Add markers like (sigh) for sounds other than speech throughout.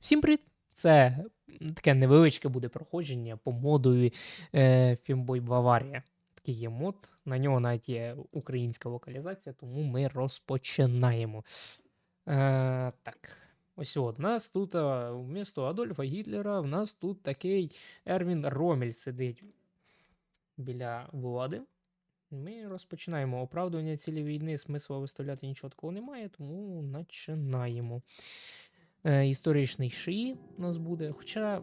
Всім привіт! Це таке невеличке буде проходження по модулі е, Filmboy Баварія. Такий є мод, на нього навіть є українська локалізація, тому ми розпочинаємо. Е, так, ось от, нас тут а, вмісто Адольфа Гітлера, в нас тут такий Ервін Ромель сидить біля влади. Ми розпочинаємо оправдування цілі війни, смисла виставляти нічого такого немає, тому починаємо. Е, історичний шиї у нас буде. Хоча.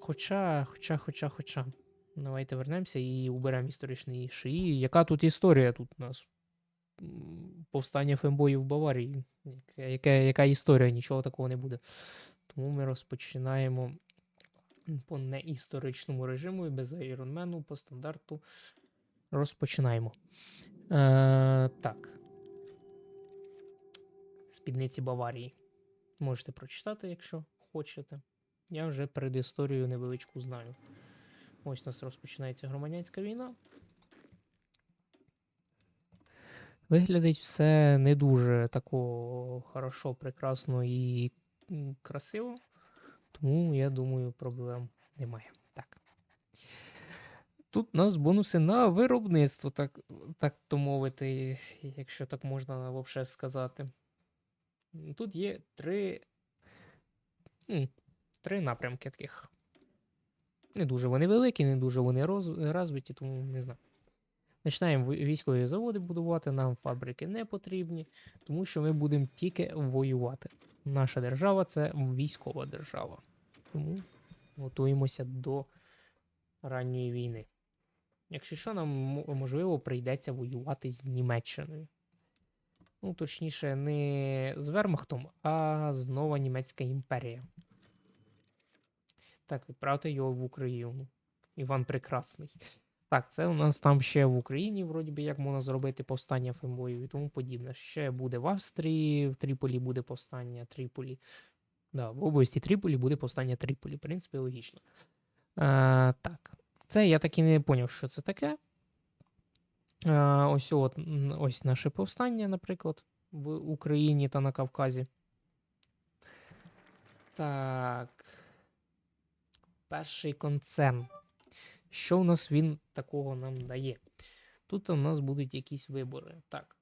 Хоча, хоча, хоча, хоча. Давайте вернемося і уберемо історичний шиї. Яка тут історія? Тут у нас повстання фембоїв в Баварії. Яка, яка, історія? Нічого такого не буде. Тому ми розпочинаємо по неісторичному режиму і без айронмену по стандарту. Розпочинаємо. Е, так. Спідниці Баварії. Можете прочитати, якщо хочете. Я вже перед історією невеличку знаю. Ось у нас розпочинається громадянська війна. Виглядить все не дуже тако хорошо, прекрасно і красиво. Тому, я думаю, проблем немає. Так. Тут у нас бонуси на виробництво, так, так то мовити, якщо так можна взагалі сказати. Тут є три, три напрямки таких. Не дуже вони великі, не дуже вони роз, розвиті, тому не знаю. Починаємо військові заводи будувати, нам фабрики не потрібні, тому що ми будемо тільки воювати. Наша держава це військова держава. Тому готуємося до ранньої війни. Якщо що, нам можливо прийдеться воювати з Німеччиною. Ну, точніше, не з Вермахтом, а з Нова Німецька імперія. Так, відправте його в Україну. Іван Прекрасний. Так, це у нас там ще в Україні, вроді би, як можна зробити повстання фембоїв і тому подібне. Ще буде в Австрії, в Тріполі буде повстання Тріполі. Да, в області Тріполі буде повстання Тріполі. В принципі, логічно. А, так. Це я так і не зрозумів, що це таке. А, ось от, ось наше повстання, наприклад, в Україні та на Кавказі. Так. Перший концерн. Що у нас він такого нам дає? Тут у нас будуть якісь вибори. Так.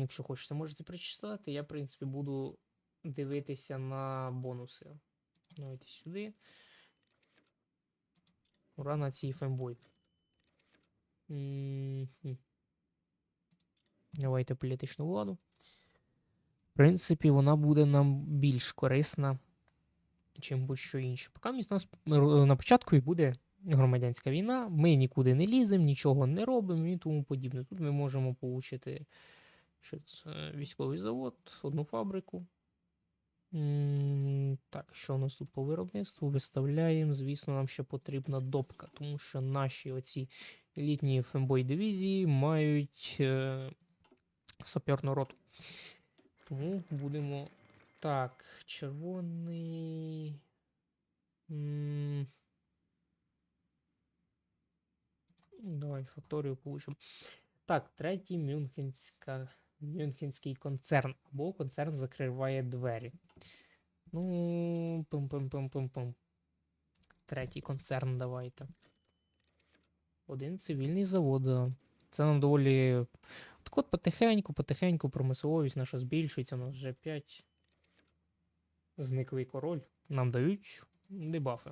Якщо хочете, можете прочитати. Я, в принципі, буду дивитися на бонуси. Давайте сюди. Ура на цій фембой. Давайте політичну владу. В принципі, вона буде нам більш корисна, чим будь-що інше. Поки в нас на початку і буде громадянська війна, ми нікуди не ліземо, нічого не робимо і тому подібне. Тут ми можемо отримати військовий завод, одну фабрику. Так, що у нас тут по виробництву? Виставляємо. Звісно, нам ще потрібна допка, тому що наші оці елітні фембой дивізії мають е, саперну роту. Тому будемо. Так, червоний. Давай факторію получимо. Так, третій Мюнхенська, Мюнхенський концерн. Або концерн закриває двері. Ну, пум-пум-пум-пум-пум. Третій концерн давайте. Один цивільний завод. Це нам доволі. Так от потихеньку, потихеньку промисловість наша збільшується. У нас вже 5. Зниклий король. Нам дають дебафи.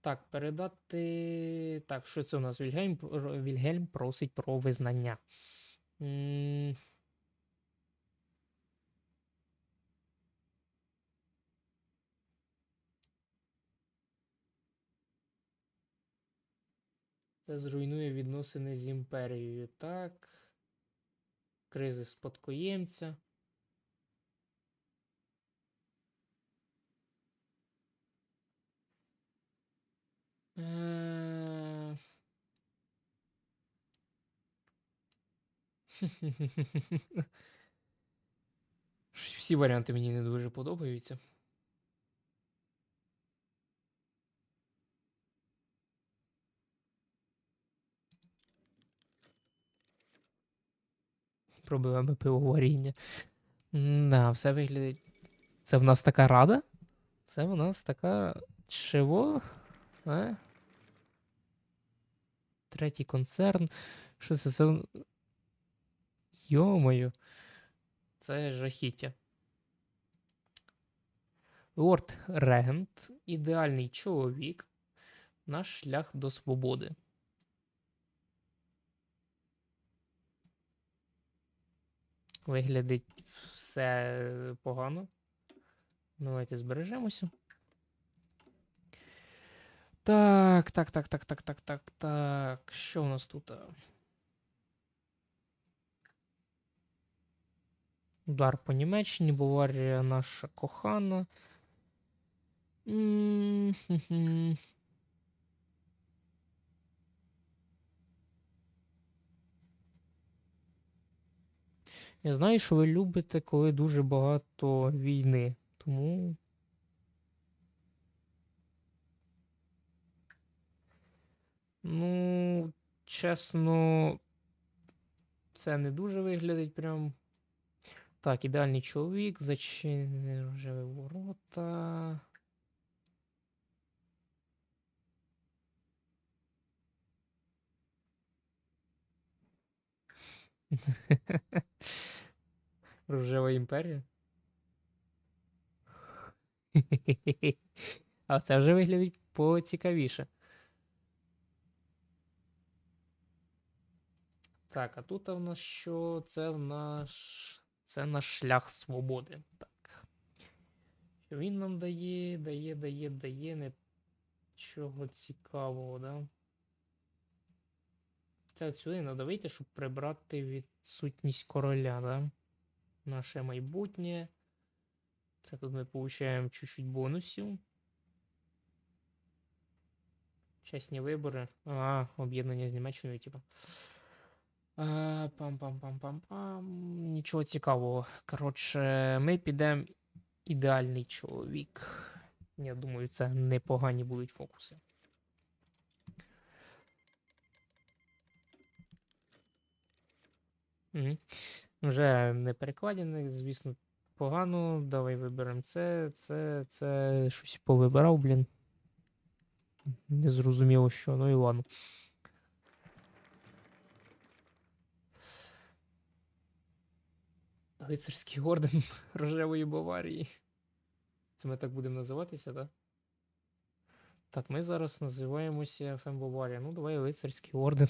Так, передати. Так, що це у нас? Вільгельм, Вільгельм просить про визнання. М, Це зруйнує відносини з імперією. Так. Кризи спадкоємця. Е, (laughs) Всі варіанти мені не дуже подобаються. Проблеми пивоваріння. Да, все виглядить Це в нас така рада? Це в нас така. Чого? А? Третій концерн. Що це? це... Йо-моє. Це жахіття. Лорд Регент, ідеальний чоловік, наш шлях до свободи. Виглядить все погано. Давайте збережемося. Так, так, так, так, так, так, так, так. Що у нас тут? Удар по Німеччині, Баварія наша кохана. М, хе-хе. Я знаю, що ви любите, коли дуже багато війни. Тому. Ну, чесно, це не дуже виглядить прям. Так, ідеальний чоловік, зачинені рожеві ворота. (laughs) Рожева імперія. А це вже виглядить поцікавіше. Так, а тут в нас що? Це в наш. Це наш шлях свободи. Так. Що він нам дає, дає, дає, дає. Нічого цікавого, да? Це сюди надавити, щоб прибрати відсутність короля, да? Наше майбутнє. Це тут ми получаємо чуть-чуть бонусів. Чесні вибори. А, об'єднання з Німеччиною, типу. Пам-пам-пам-пам-пам. Нічого цікавого. Коротше, ми підемо ідеальний чоловік. Я думаю, це непогані будуть фокуси. Вже не перекладене, звісно, погано. Давай виберемо це, це, це. Щось повибирав, блін. Не зрозуміло що, ну і ладно. Лицарський орден (laughs) Рожевої Баварії. Це ми так будемо називатися, так? Так, ми зараз називаємося ФМ Баварія. Ну, давай лицарський орден.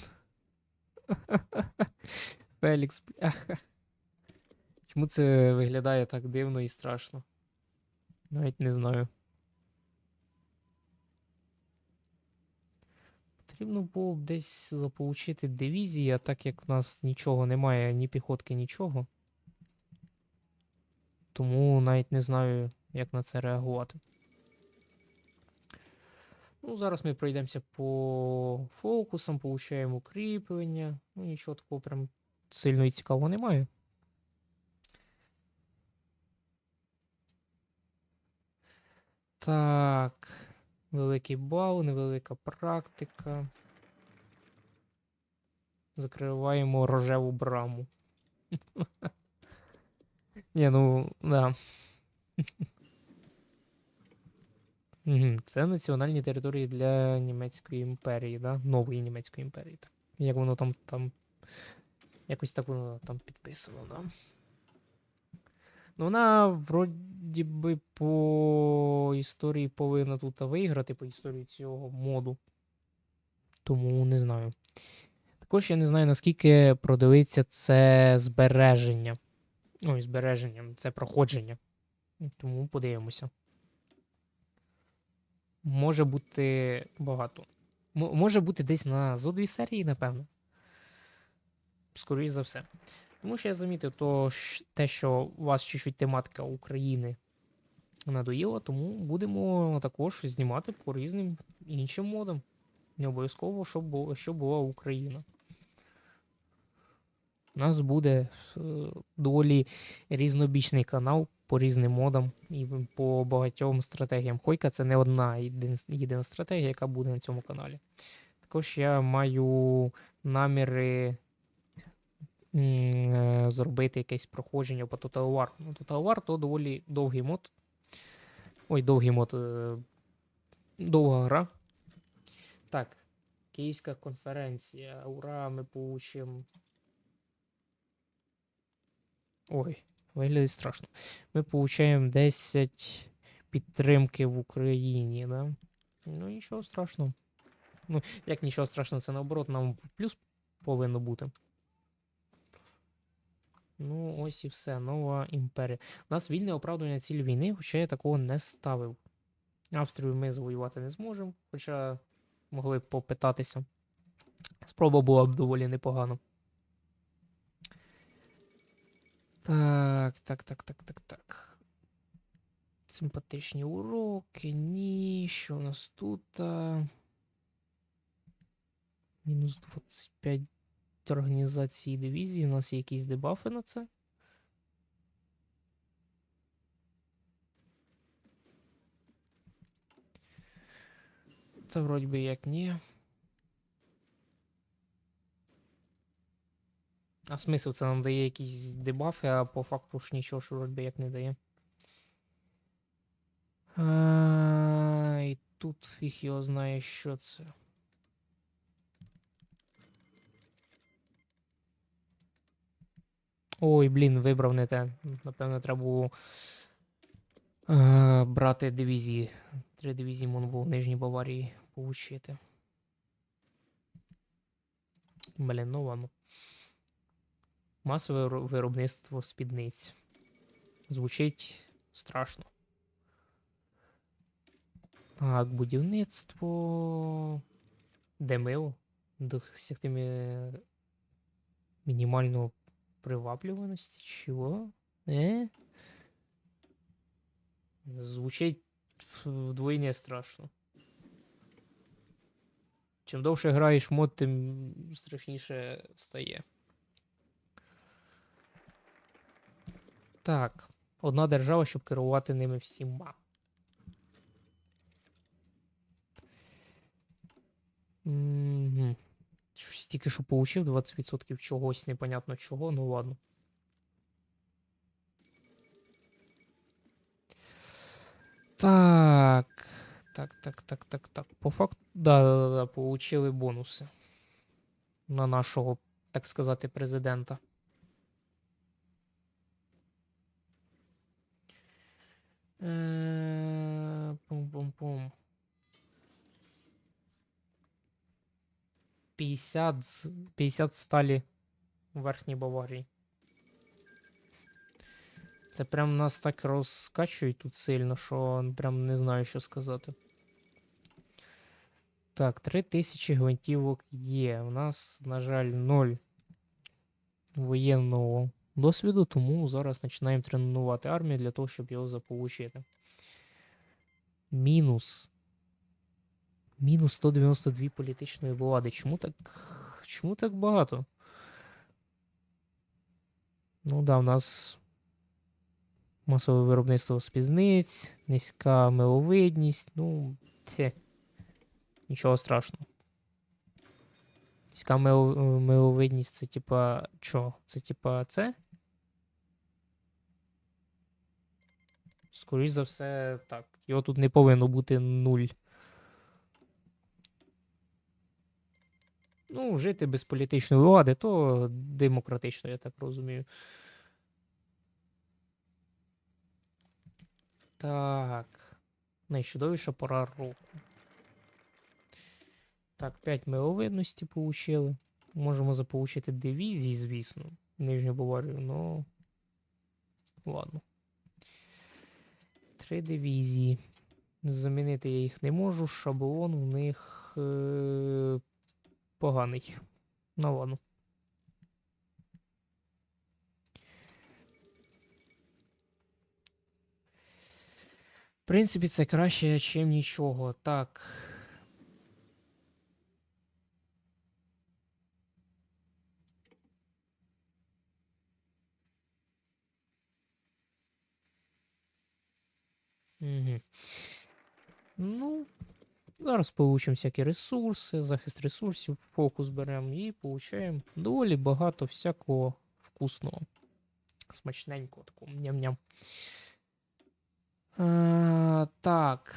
(laughs) Фелікс, бляха. (laughs) Чому це виглядає так дивно і страшно? Навіть не знаю. Потрібно було б десь заполучити дивізії, а так як в нас нічого немає, ні піхотки, нічого. Тому навіть не знаю, як на це реагувати. Ну, зараз ми пройдемося по фокусам, получаємо укріплення. Ну, нічого такого прям сильно і цікавого немає. Так. Великий бал, невелика практика. Закриваємо рожеву браму. (laughs) Ні, ну, да. (laughs) Це національні території для Німецької імперії, да? Нової Німецької імперії. Так. Як воно там, там. Якось так воно там підписано, да? Ну, вона вроді би по історії повинна тут виграти, по історії цього моду. Тому не знаю. Також я не знаю, наскільки продивиться це збереження. Ой, збереження, це проходження. Тому подивимося. Може бути багато. М- може бути десь на зо дві серії, напевно. Скоріше за все. Тому що я замітив то, те, що у вас чуть-чуть тематика України надоїла, тому будемо також знімати по різним іншим модам. Не обов'язково, щоб, було, щоб була Україна. У нас буде е, доволі різнобічний канал по різним модам і по багатьом стратегіям. Хойка це не одна єдина, стратегія, яка буде на цьому каналі. Також я маю наміри зробити якесь проходження по Total War. Ну, Total War то доволі довгий мод, Ой, довгий мод. е, Довга гра. Так. Київська конференція. Ура, ми получимо. Ой, виглядає страшно. Ми получаємо 10 підтримки в Україні, да? Ну, нічого страшного. Ну, як нічого страшного, це наоборот, нам плюс повинно бути. Ну, ось і все. Нова імперія. У нас вільне оправдання цілі війни, хоча я такого не ставив. Австрію ми завоювати не зможемо, хоча могли б попитатися. Спроба була б доволі непогана. Так, так, так, так, так, так. Симпатичні уроки. Ні. Що у нас тут? Мінус 25 організації дивізії. У нас є якісь дебафи на це. Та вроді би як ні. А смисл це нам дає якісь дебафи, а по факту ж нічого ж вроді як не дає. А, і тут фіг його знає, що це. Ой, блін, вибрав не те. Напевно, треба було е, брати дивізії. Три дивізії можна було в Нижній Баварії получити. Блін, ну ладно. Масове виробництво спідниць. Звучить страшно. Так, будівництво. Де мило? Досягти мінімального приваблюваності. Чого? Е? Звучить вдвойне страшно. Чим довше граєш мод, тим страшніше стає. Так. Одна держава, щоб керувати ними всіма. Угу. Щось тільки що получив 20% чогось, непонятно чого, ну ладно. Так. Так, так, так, так, так. По факту. Да, да, да, да, получили бонуси. На нашого, так сказати, президента. Е, 50, 50 сталі у Верхній Баварії. Це прям нас так розкачують тут сильно, що прям не знаю, що сказати. Так, 3000 гвинтівок є. У нас, на жаль, 0 воєнного досвіду, тому зараз починаємо тренувати армію для того, щоб його заполучити. Мінус. Мінус 192 політичної влади. Чому так. Чому так багато? Ну да, у нас масове виробництво спізниць, низька миловидність. Ну, те. Нічого страшного. Низька мил- миловидність це типа. Що? Це типа це? Скоріш за все, так. Його тут не повинно бути нуль. Ну, жити без політичної влади, то демократично, я так розумію. Так. Найчудовіша пора року. Так, 5 миловидності получили. Можемо заполучити дивізії, звісно. Нижню Баварію, но. Ладно. Три дивізії. Замінити я їх не можу. Шаблон у них е- поганий. Ну ладно. В принципі, це краще, ніж нічого. Так. Угу. Ну, зараз получимо всякі ресурси, захист ресурсів, фокус беремо і получаємо доволі багато всякого вкусного. Смачненького такого ням-ням. А, так.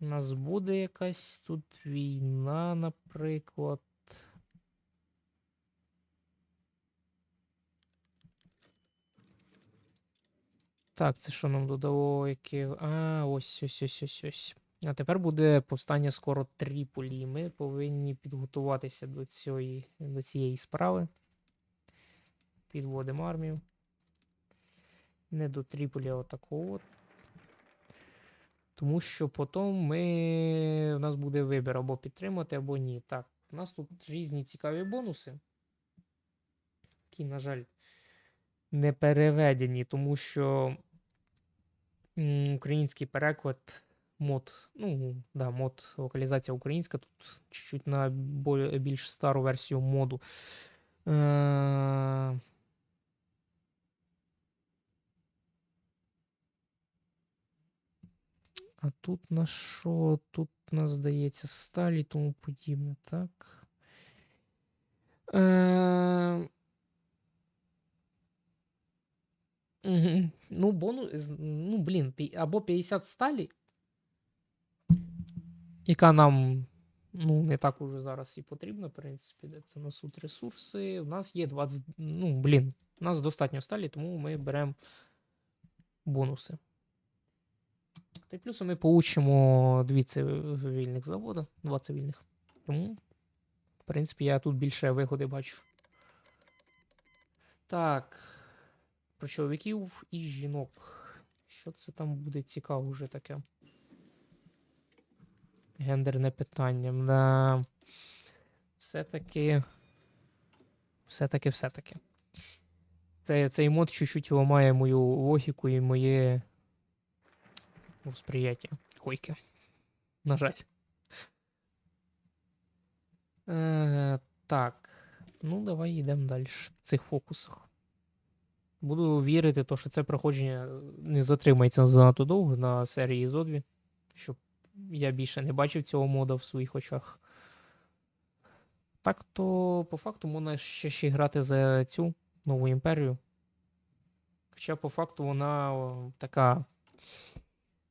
У нас буде якась тут війна, наприклад. Так, це що нам додало? Яке... А, ось, ось, ось, ось, ось. А тепер буде повстання скоро Тріполі. Ми повинні підготуватися до цієї, до цієї справи. Підводимо армію. Не до Тріполі, а отакого. от. Тому що потім ми... у нас буде вибір або підтримати, або ні. Так, у нас тут різні цікаві бонуси, які, на жаль, не переведені, тому що український переклад мод, ну, да, мод локалізація українська, тут чуть-чуть на більш стару версію моду. Е, А тут на що? Тут нас здається сталі тому подібне, так. Е... мгм. Ну, бонус. Ну, блін, або 50 сталі, яка нам ну, не так уже зараз і потрібна, в принципі, де це на суд ресурси. У нас є 20. Ну, блін, у нас достатньо сталі, тому ми беремо бонуси. Та й плюсом ми получимо дві цивільних заводи, два цивільних. Тому, в принципі, я тут більше вигоди бачу. Так. Про чоловіків і жінок. Що це там буде цікаво вже таке? Гендерне питання. Да. Все-таки. Все-таки, все-таки. Це, цей мод чуть-чуть ламає мою логіку і моє восприяття койки. На жаль. Е, так. Ну, давай йдемо далі в цих фокусах. Буду вірити, то, що це проходження не затримається занадто довго на серії Зодві, щоб я більше не бачив цього мода в своїх очах. Так то, по факту, можна ще ще грати за цю нову імперію. Хоча, по факту, вона о, така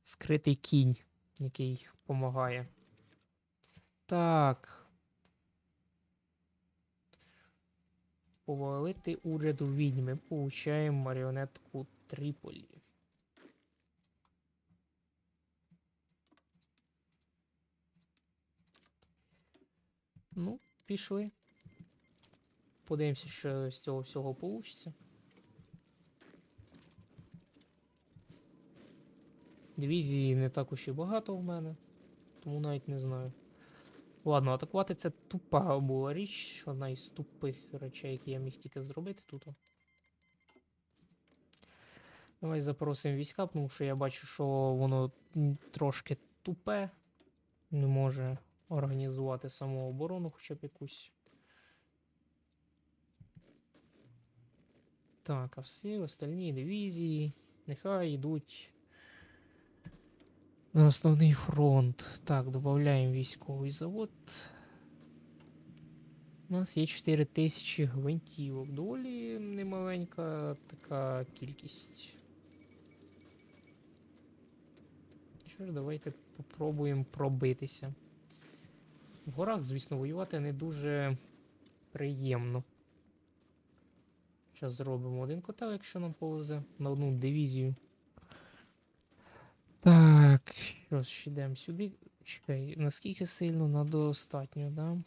скритий кінь, який допомагає. Так. Повалити уряду відьми. Получаємо маріонетку Тріполі. Ну, пішли. Подивимося, що з цього всього вийде. Дивізії не так уж і багато в мене, тому навіть не знаю. Ладно, атакувати це тупа була річ, одна із тупих речей, які я міг тільки зробити тут. Давай запросимо війська, тому що я бачу, що воно трошки тупе, не може організувати самооборону хоча б якусь. Так, а всі остальні дивізії нехай йдуть на основний фронт. Так, додаємо військовий завод. У нас є 4000 гвинтівок. Доволі немаленька така кількість. Що ж, давайте попробуємо пробитися. В горах, звісно, воювати не дуже приємно. Зараз зробимо один котел, якщо нам повезе, на одну дивізію. Так, що ж, йдемо сюди. Чекай, наскільки сильно на достатньо, да?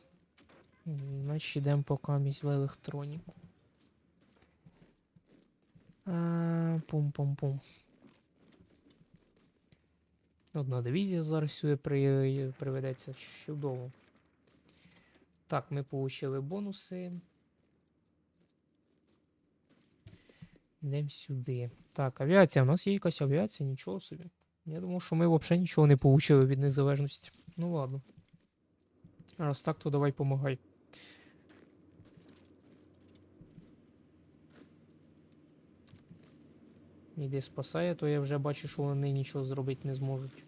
Значить йдемо по камість в електроніку. Пум-пум-пум. Одна дивізія зараз сюди при... приведеться чудово. Так, ми отримали бонуси. Йдемо сюди. Так, авіація. У нас є якась авіація, нічого собі. Я думав, що ми взагалі нічого не получили від незалежності. Ну ладно. Раз так, то давай помагай. Іди спасає, то я вже бачу, що вони нічого зробити не зможуть.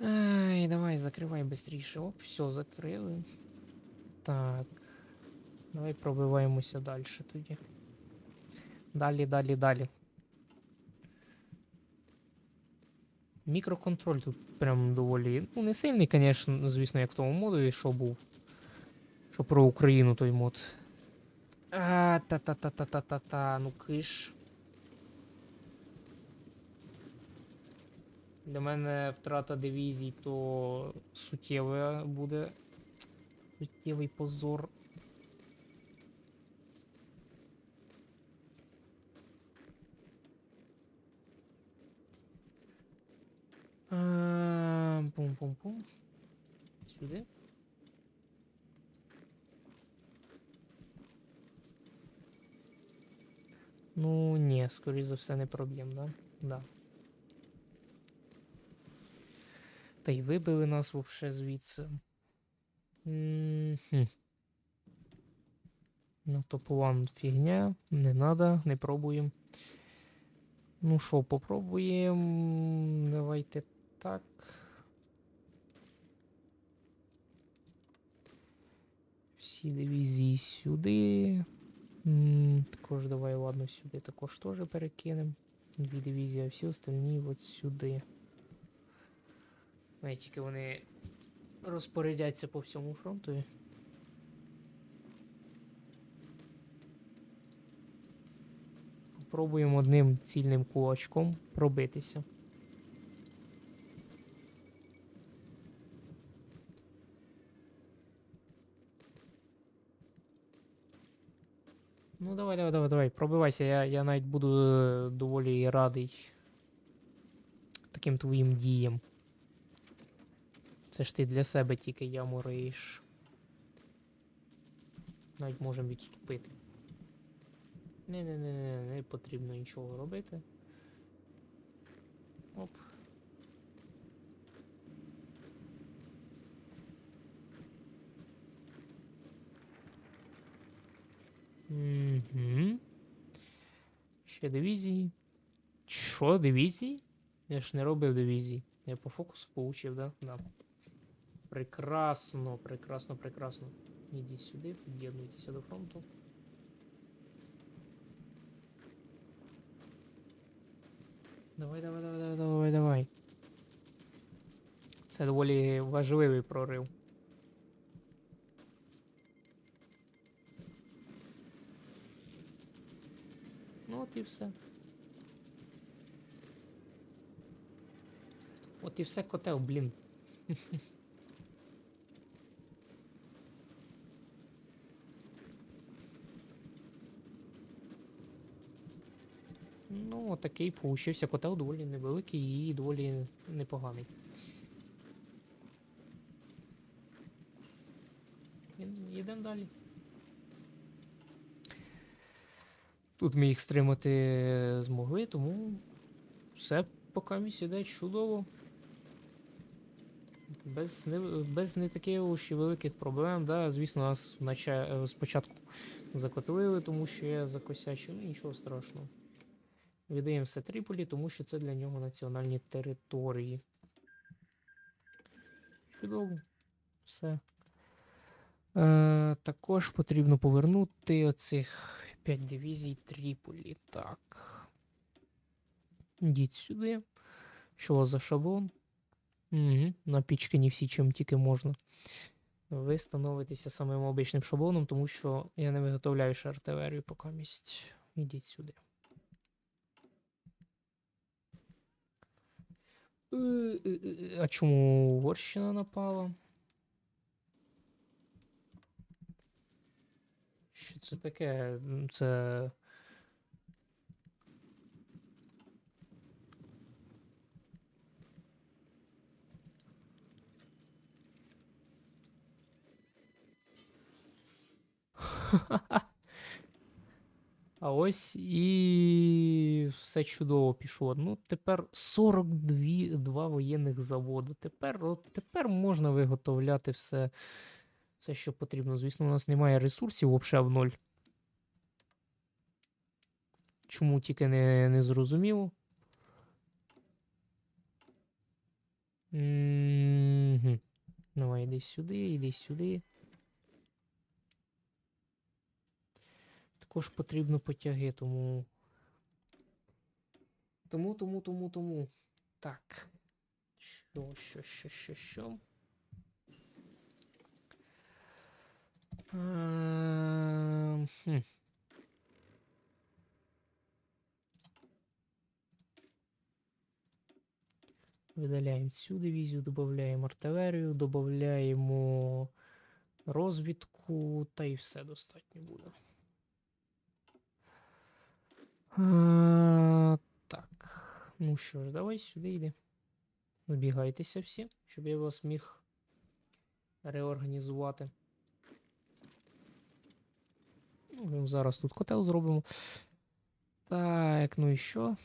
Ай, давай, закривай быстріше. Оп, все, закрили. Так. Давай пробиваємося далі тоді. Далі, далі, далі. Мікроконтроль тут прям доволі. Ну, не сильний, звісно, звісно, як в тому модові, що був. Що про Україну той мод. А, та-та-та-та-та-та-та. Ну киш. Для мене втрата дивізій то суттєве буде. Суттєвий позор. Пум-пум-пум. Сюди. Ну, ні, скоріш за все, не проб'єм, да? Да. Та й вибили нас вообще звідси. Ну, топ-1 фігня, не надо, не пробуємо. Ну що, попробуємо. Давайте так. Всі дивізії сюди. Також давай, ладно, сюди також теж перекинемо. Дві дивізії, а всі остальні от сюди. Навіть тільки вони розпорядяться по всьому фронту. Попробуємо одним цільним кулачком пробитися. Ну, давай, давай, давай, давай, пробивайся. Я, я навіть буду е, доволі радий таким твоїм діям. Це ж ти для себе тільки яму риєш. Навіть можемо відступити. Не, не, не, не, не потрібно нічого робити. Оп. Угу. Ще дивізії. Що, дивізії? Я ж не робив дивізії. Я по фокусу получив, да? Да. Прекрасно, прекрасно, прекрасно. Ідіть сюди, під'єднуйтеся до фронту. Давай, давай, давай, давай, давай, давай. Це доволі важливий прорив. Ну от і все. От і все котел, блін. (laughs) Ну, такий получився котел доволі невеликий і доволі непоганий. Йдемо далі. Тут ми їх стримати змогли, тому все поки місць іде чудово. Без не, без не таких і великих проблем. Да, звісно, нас внача- е, спочатку закотили, тому що я закосячив, ну нічого страшного. Віддаємо все Тріполі, тому що це для нього національні території. Чудово. Все. Е, також потрібно повернути оцих 5 дивізій Тріполі. Так. Йдіть сюди. Що за шаблон? Угу. Напічкані всі, чим тільки можна. Ви становитеся самим обичним шаблоном, тому що я не виготовляю ще артилерію поки місць. Ідіть сюди. А чому Угорщина напала? Що це таке? Це. А ось і все чудово пішло. Ну, тепер 42 два воєнних заводи. Тепер, от, тепер можна виготовляти все, все, що потрібно. Звісно, у нас немає ресурсів взагалі в ноль. Чому тільки не, не зрозуміло. Мгм. Іди сюди, іди сюди. Також потрібно потяги, тому. Тому, тому, тому, тому. Так. Що, що, що, що, що? Ем. Видаляємо цю дивізію, додаємо артилерію, додаємо розвідку, та і все достатньо буде. А, так. Ну що ж, давай сюди йди. Збігайтеся всі, щоб я вас міг реорганізувати. Ну, зараз тут котел зробимо. Так, ну і що?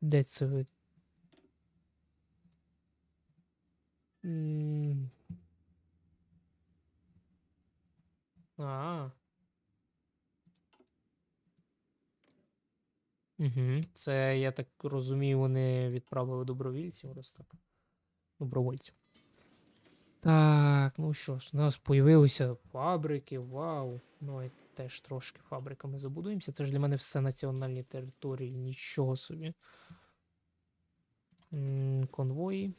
Де це ви? М. А. Це, я так розумію, вони відправили добровільців, раз так. Добровольців. Так, ну що ж, у нас появилися фабрики, вау. Ну, і теж трошки фабриками забудуємося. Це ж для мене все національні території, нічого собі. Конвої.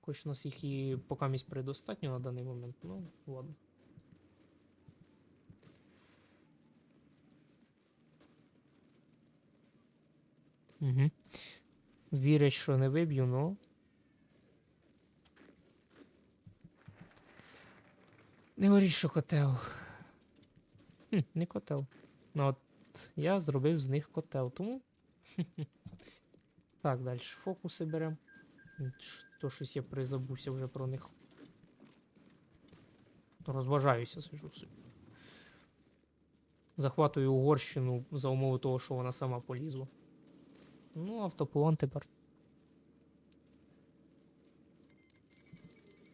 Хоч у нас їх і поки місць предостатньо на даний момент, ну, ладно. Угу. Вірять, що не виб'ю, ну. Не говоріть, що котел. Хм, не котел. Ну от я зробив з них котел, тому. (laughs) Так, далі фокуси беремо. То щось я призабувся вже про них. Розважаюся, сижу собі. Захватую Угорщину за умови того, що вона сама полізла. Ну, автополон тепер.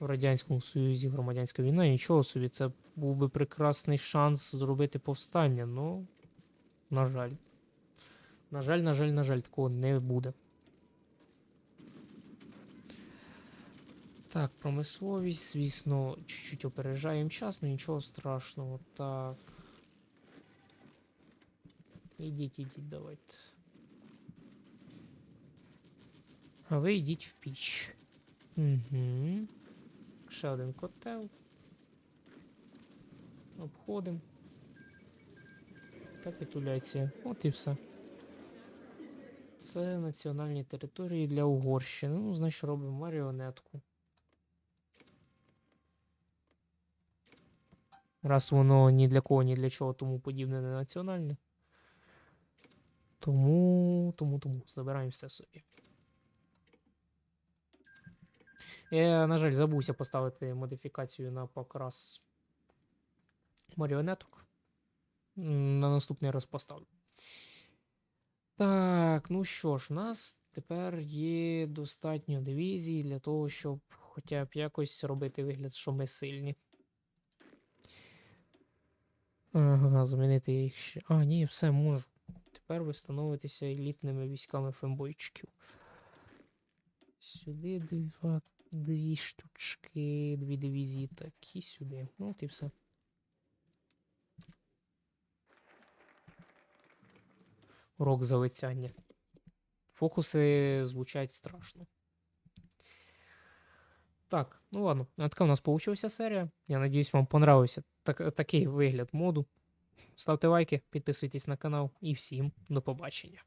В Радянському Союзі громадянська війна, нічого собі, це був би прекрасний шанс зробити повстання, ну, на жаль. На жаль, на жаль, на жаль, такого не буде. Так, промисловість, звісно, чуть-чуть опережаємо час, але нічого страшного. Так. Ідіть, ідіть, давайте. А ви йдіть в піч. Угу. Ще один котел. Обходимо. Капітуляція. От і все. Це національні території для Угорщини. Ну, значить, робимо маріонетку. Раз воно ні для кого, ні для чого тому подібне не національне. Тому, тому, тому. Забираємо все собі. Я, на жаль, забувся поставити модифікацію на покрас маріонеток. На наступний раз поставлю. Так, ну що ж, у нас тепер є достатньо дивізій для того, щоб хоча б якось робити вигляд, що ми сильні. Ага, замінити їх ще. А, ні, все можу. Тепер ви становитеся елітними військами фембойчиків. Сюди два, дві штучки, дві дивізії, так і сюди. Ну, от і все. Урок залицяння. Фокуси звучать страшно. Так, ну ладно, така у нас получилася серія. Я надіюсь, вам понравився так, такий вигляд моду. Ставте лайки, підписуйтесь на канал і всім до побачення.